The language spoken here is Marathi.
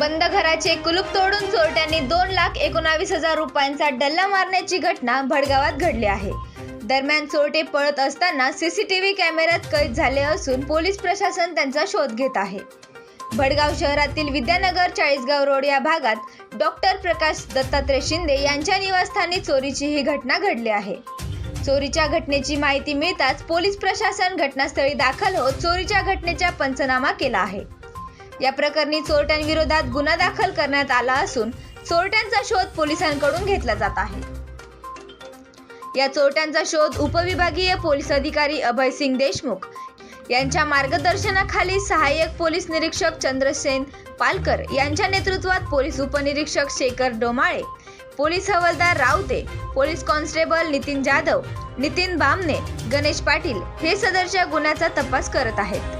बंद घराचे कुलूप तोडून चोरट्यांनी दोन लाख एकोणावीस हजार रुपयांचा डल्ला मारण्याची घटना भडगावात घडली आहे. दरम्यान चोरटे पळत असताना सीसीटीव्ही कॅमेऱ्यात कैद झाले असून पोलीस प्रशासन त्यांचा शोध घेत आहे. भडगाव शहरातील विद्यानगर चाळीसगाव रोड या भागात डॉक्टर प्रकाश दत्तात्रय शिंदे यांच्या निवासस्थानी चोरीची ही घटना घडली आहे. चोरीच्या घटनेची माहिती मिळताच पोलीस प्रशासन घटनास्थळी दाखल होत चोरीच्या घटनेचा पंचनामा केला आहे. या प्रकरणी चोरट्यांविरोधात गुन्हा दाखल करण्यात आला असून चोरट्यांचा शोध पोलिसांकडून घेतला जात आहे. या चोरट्यांचा शोध उपविभागीय पोलीस अधिकारी अभय सिंग देशमुख यांच्या मार्गदर्शनाखाली सहाय्यक पोलीस निरीक्षक चंद्रसेन पालकर यांच्या नेतृत्वात पोलीस उपनिरीक्षक शेखर डोमाळे पोलीस हवालदार रावते पोलीस कॉन्स्टेबल नितीन जाधव नितीन बामने गणेश पाटील हे सदरच्या गुन्ह्याचा तपास करत आहेत.